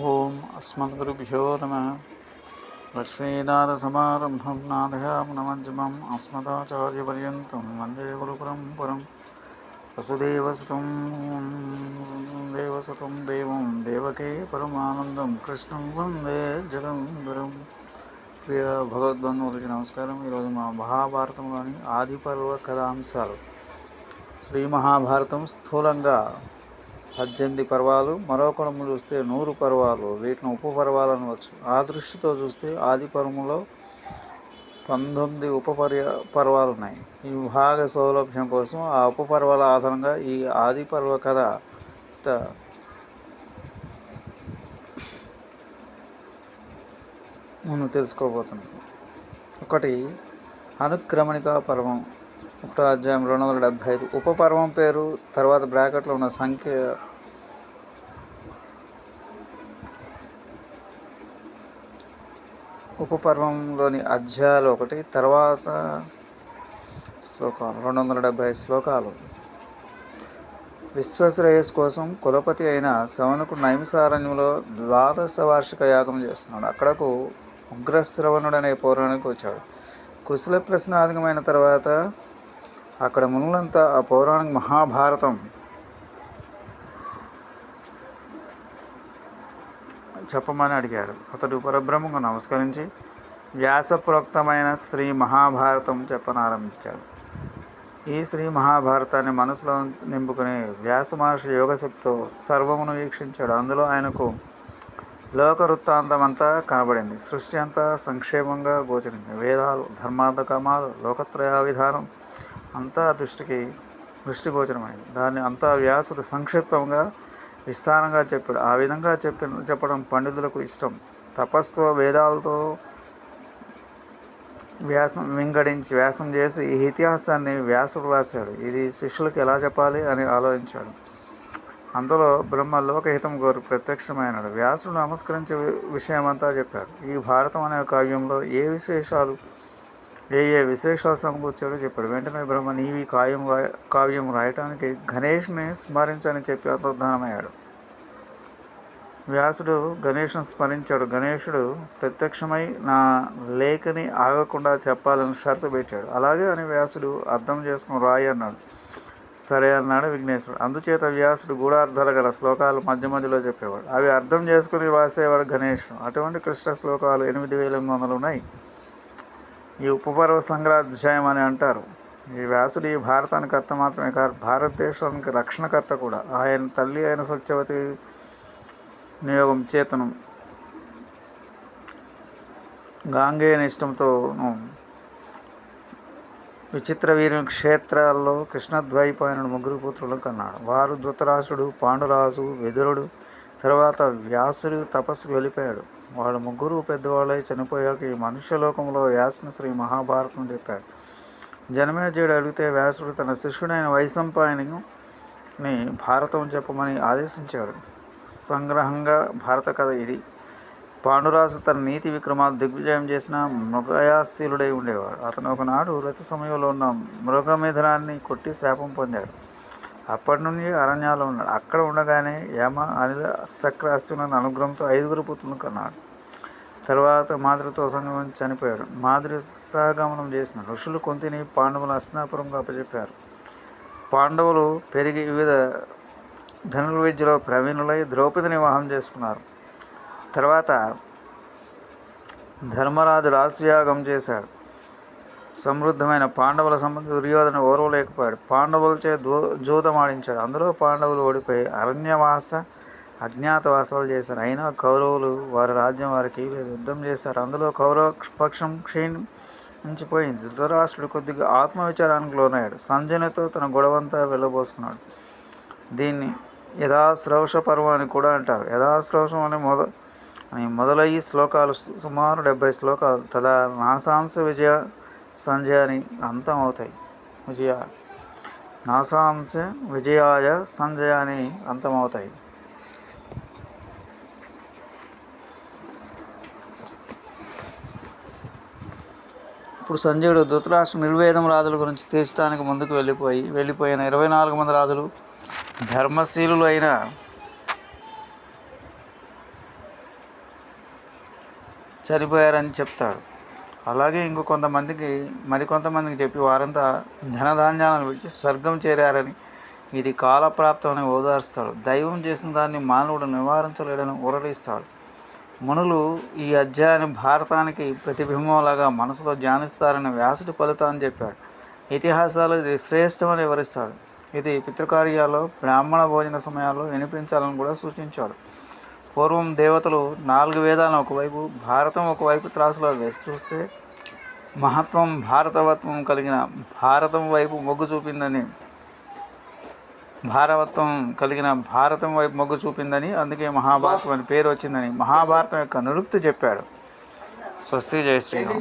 ఓం అస్మద్గురుభ్యో నమ. లక్ష్మీనాథసమారంభం నాథయామునమజ్జమం అస్మదాచార్యపర్యంతం వందే గురుపరంపరం. వసుదేవసుతం దేవసుతం దేవం దేవకే పరమానందం కృష్ణం వందే జగంగురం ప్రియ భగవద్బంధువులకి నమస్కారం. ఈరోజు మా మహాభారతంలోని ఆదిపర్వ కథాంశాలు. శ్రీ మహాభారతం స్థూలంగా పద్దెనిమిది పర్వాలు మరో కొనము చూస్తే నూరు పర్వాలు వీటిని ఉప పర్వాలు అనవచ్చు ఆ దృష్టితో చూస్తే ఆది పర్వములో పంతొమ్మిది ఉప పర్వాలు ఉన్నాయి ఈ విభాగ సౌలభ్యం కోసం ఆ ఉప పర్వాల ఆధారంగా ఈ ఆది పర్వ కథ మనం తెలుసుకోబోతున్నాం. ఒకటి అనుక్రమణిక పర్వం. ఒకటో అధ్యాయం రెండు వందల డెబ్భై ఐదు. ఉపపర్వం పేరు తర్వాత బ్రాకెట్లో ఉన్న సంఖ్య ఉపపర్వంలోని అధ్యాయాలు ఒకటి తర్వాత శ్లోకాలు రెండు వందల డెబ్భై ఐదు శ్లోకాలు. విశ్వశ్రేయస్ కోసం కులపతి అయిన శవనుకు నైమిసారణ్యంలో ద్వాదశ వార్షిక యాగం చేస్తున్నాడు. అక్కడకు ఉగ్రశ్రవణుడు అనే పౌరాణికి వచ్చాడు. కుశల ప్రశ్నాధికమైన తర్వాత అక్కడ మునులంతా ఆ పౌరాణిక మహాభారతం. చెప్పమని అడిగారు. అతడు పరబ్రహ్మకు నమస్కరించి వ్యాసప్రోక్తమైన శ్రీ మహాభారతం చెప్పనారంభించాడు. ఈ శ్రీ మహాభారతాన్ని మనసులో నింపుకుని వ్యాస మహర్షి యోగశక్తితో సర్వమును వీక్షించాడు. అందులో ఆయనకు లోక వృత్తాంతం అంతా కనబడింది. సృష్టి అంతా సంక్షేమంగా గోచరించింది. వేదాలు ధర్మార్థకామాలు లోకత్రయ విధానం అంతా దృష్టికి దృష్టిగోచరమైంది దాన్ని అంతా వ్యాసుడు సంక్షిప్తంగా విస్తారంగా చెప్పాడు. ఆ విధంగా చెప్పిన చెప్పడం పండితులకు ఇష్టం. తపస్సుతో వేదాలతో వ్యాసం వింగడించి వ్యాసం చేసి ఈ ఇతిహాసాన్ని వ్యాసుడు రాశాడు. ఇది శిష్యులకు ఎలా చెప్పాలి అని ఆలోచించాడు. అందులో బ్రహ్మ లోకహితం కోరు ప్రత్యక్షమైనాడు. వ్యాసుడు నమస్కరించే విషయమంతా చెప్పాడు. ఈ భారతం అనే కావ్యంలో ఏ విశేషాలు ఏ ఏ విశేషాలు సమకూర్చాడో చెప్పాడు. వెంటనే బ్రహ్మ నీవి కావ్యం కావ్యం రాయటానికి గణేష్ని స్మరించని చెప్పి అంతర్ధానమయ్యాడు. వ్యాసుడు గణేష్ను స్మరించాడు. గణేషుడు ప్రత్యక్షమై నా లేఖని ఆగకుండా చెప్పాలని షరతు పెట్టాడు. అలాగే అని వ్యాసుడు అర్థం చేసుకుని రాయి అన్నాడు. సరే అన్నాడు విఘ్నేశ్వరుడు. అందుచేత వ్యాసుడు గూఢార్థాలు గల శ్లోకాలు మధ్య మధ్యలో చెప్పేవాడు. అవి అర్థం చేసుకుని రాసేవాడు గణేశుడు అటువంటి కృష్ణ శ్లోకాలు ఎనిమిది వేల ఎనిమిది వందలు ఉన్నాయి. ఈ ఉపపర్వ సంగ్రాధ్యాయం అని అంటారు. ఈ వ్యాసుడు ఈ భారతానికి కర్త మాత్రమే కాదు భారతదేశానికి రక్షణకర్త కూడా. ఆయన తల్లి అయిన సత్యవతి నియోగం చేతనం గాంగేయ ఇష్టంతోను విచిత్ర వీరి క్షేత్రాల్లో కృష్ణద్వైపాయనుడు ముగ్గురు పుత్రులను కన్నాడు. వారు ధృతరాసుడు పాండురాజు విదురుడు తర్వాత వ్యాసుడు తపస్సుకు వెళ్ళిపోయాడు. వాళ్ళు ముగ్గురు పెద్దవాళ్ళై చనిపోయాక ఈ మనుష్యలోకంలో వ్యాసుని శ్రీ మహాభారతం చెప్పాడు జనమేజయుడు అడిగితే వ్యాసుడు తన శిష్యుడైన వైశంపాయనిని భారతం చెప్పమని ఆదేశించాడు. సంగ్రహంగా భారత కథ ఇది. పాండురాజు తన నీతి విక్రమాలు దిగ్విజయం చేసిన మృగయాశీలుడై ఉండేవాడు. అతను ఒకనాడు రతి సమయంలో ఉన్న మృగమేధనాన్ని కొట్టి శాపం పొందాడు. అప్పటి నుండి అరణ్యాల్లో ఉన్నాడు. అక్కడ ఉండగానే యమ అనిల శక్ర అనుగ్రహంతో ఐదుగురు పుత్రులను కన్నాడు. తర్వాత మాదిరితో సంగమం చనిపోయాడు. మాధురి సహగమనం చేసిన ఋషులు కొంతిని పాండవులు హస్తినాపురంకు అప్పచెప్పారు పాండవులు పెరిగి వివిధ ధనుర్విద్యలో ప్రవీణులై ద్రౌపదిని వివాహం చేసుకున్నారు. తర్వాత ధర్మరాజు రాసుయాగం చేశాడు సమృద్ధమైన పాండవుల సంబంధి దుర్యోధన ఓర్వలేకపోయాడు. పాండవులచే దో జూతమాడించాడు అందులో పాండవులు ఓడిపోయి అరణ్యవాస అజ్ఞాతవాసాలు చేశారు. అయినా కౌరవులు వారి రాజ్యం వారికి యుద్ధం చేశారు? అందులో కౌరవ పక్షం క్షీణించిపోయింది. ధృతరాష్ట్రుడు కొద్దిగా ఆత్మవిచారానికి లోనయ్యాడు. సంజయునితో తన గొడవంతా వెళ్ళబోసుకున్నాడు. దీన్ని యథాశ్రౌష పర్వం అని కూడా అంటారు. యథాశ్రౌషం అని మొద అని మొదలయ్యి శ్లోకాలు సుమారు డెబ్బై శ్లోకాలు. తదా నాసాంశ విజయ సంజయ అని అంతం అవుతాయి. విజయ నాసాంశ విజయాయ సంజయ అని అంతం అవుతాయి. ఇప్పుడు సంజయుడు ధృతరాష్ట్ర నిర్వేదం రాజుల గురించి తీర్చడానికి ముందుకు వెళ్ళిపోయి వెళ్ళిపోయిన ఇరవై నాలుగు మంది రాజులు ధర్మశీలులు అయిన చనిపోయారని చెప్తాడు. అలాగే ఇంకో కొంతమందికి మరికొంతమందికి చెప్పి వారంతా ధనధాన్యాలను విడిచి స్వర్గం చేరారని ఇది కాలప్రాప్తమని ఓదార్స్తాడు. దైవం చేసిన దాన్ని మానవుడు నివారించలేడని ఊరడిస్తాడు మునులు ఈ అధ్యాయాన్ని భారతానికి ప్రతిబింబంలాగా మనసులో ధ్యానిస్తారని వ్యాసుడి ఫలితం అని చెప్పాడు. ఇతిహాసాలు ఇది శ్రేష్టమని వివరిస్తాడు. ఇది పితృకార్యాల్లో బ్రాహ్మణ భోజన సమయాల్లో వినిపించాలని కూడా సూచించాడు. పూర్వం దేవతలు నాలుగు వేదాలను ఒకవైపు భారతం ఒకవైపు త్రాసులో వేసి చూస్తే మహత్వం భారతవత్వం కలిగిన భారతం వైపు మొగ్గు చూపిందని భారవత్వం కలిగిన భారతం వైపు మొగ్గు చూపిందని అందుకే మహాభారతం అని పేరు వచ్చిందని మహాభారతం యొక్క నిరుక్తి చెప్పాడు. స్వస్తి జయ శ్రీరామ్.